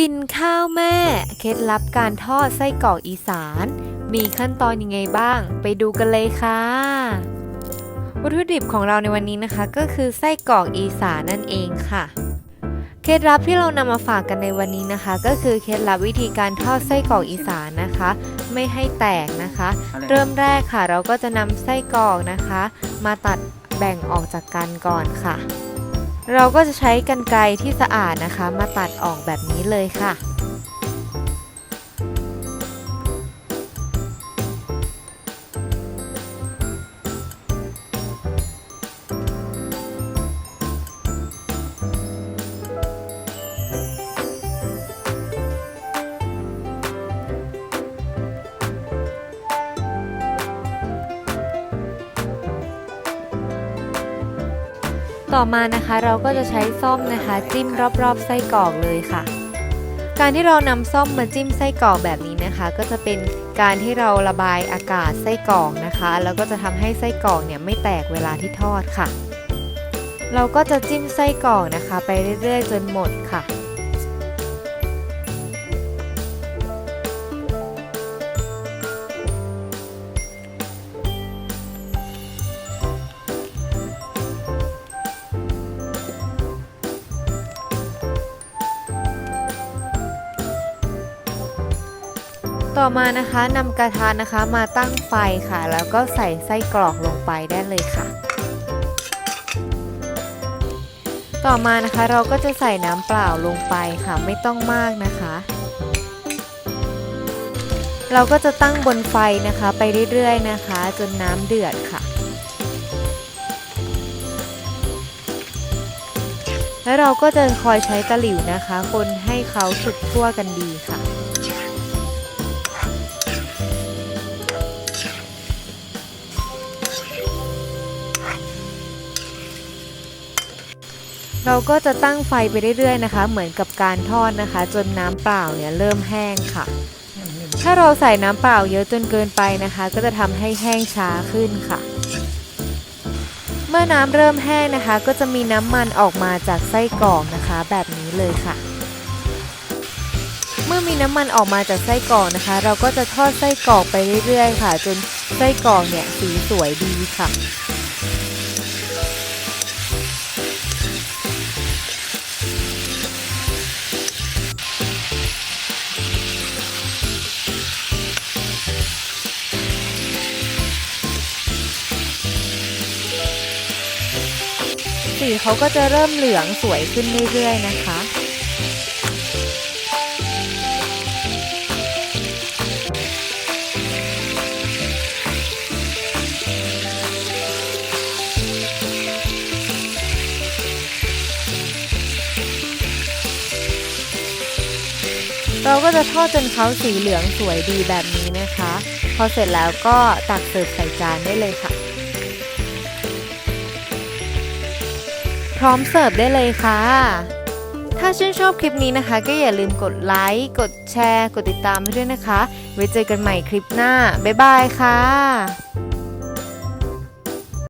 กินข้าวแม่ เคล็ดลับการทอดไส้กรอกอีสาน มีขั้นตอนยังไงบ้าง ไปดูกันเลยค่ะ วัตถุดิบของเราในวันนี้นะคะ ก็คือไส้กรอกอีสานนั่นเองค่ะ เคล็ดลับที่เรานำมาฝากกันในวันนี้นะคะ ก็คือเคล็ดลับวิธีการทอดไส้กรอกอีสานนะคะ ไม่ให้แตกนะคะ เริ่มแรกค่ะ เราก็จะนำไส้กรอกนะคะ มาตัดแบ่งออกจากกันก่อนค่ะ เราก็จะใช้กรรไกรที่สะอาดนะคะ มาตัดออกแบบนี้เลยค่ะ ต่อมานะคะเราก็จะใช้ซ่อมนะคะ จิ้มรอบๆไส้กรอกเลยค่ะ การที่เรานำซ่อมมาจิ้มไส้กรอกแบบนี้นะคะ ก็จะเป็นการที่เราระบายอากาศไส้กรอกนะคะ แล้วก็จะทำให้ไส้กรอกเนี่ยไม่แตกเวลาที่ทอดค่ะ เราก็จะจิ้มไส้กรอกนะคะ ไปเรื่อยๆ จนหมดค่ะ ต่อมานะคะนำกระทะนะคะมาตั้งไฟค่ะ แล้วก็ใส่ไส้กรอกลงไปได้เลยค่ะ ต่อมานะคะเราก็จะใส่น้ำเปล่าลงไปค่ะไม่ต้องมากนะคะ เราก็จะตั้งบนไฟนะคะไปเรื่อยๆนะคะ จนน้ำเดือดค่ะแล้วเราก็จะคอยใช้ตะหลิวนะคะ คนให้เขาสุกทั่วกันดีค่ะ เราก็จะตั้งไฟไปเรื่อยๆนะคะ เหมือนกับการทอดนะคะ จนน้ำเปล่าเนี่ยเริ่มแห้งค่ะ ถ้าเราใส่น้ำเปล่าเยอะจนเกินไปนะคะ ก็จะทำให้แห้งช้าขึ้นค่ะ เมื่อน้ำเริ่มแห้งนะคะ ก็จะมีน้ำมันออกมาจากไส้กรอกนะคะ แบบนี้เลยค่ะ เมื่อมีน้ำมันออกมาจากไส้กรอกนะคะ เราก็จะทอดไส้กรอกไปเรื่อยๆ ค่ะ จนไส้กรอกเนี่ยสีสวยดีค่ะ สีเขาก็จะเริ่มเหลืองสวยขึ้นเรื่อยๆนะคะ เราก็จะทอดจนเขาสีเหลืองสวยดีแบบนี้นะคะ พอเสร็จแล้วก็ตักเสิร์ฟใส่จานได้เลยค่ะ ร้อมเสิร์ฟได้เลยค่ะ ถ้าชื่นชอบคลิปนี้นะคะ ก็อย่าลืมกดไลค์ กดแชร์ กดติดตามให้ด้วยนะคะ ไว้เจอกันใหม่คลิปหน้า บ๊ายบายค่ะ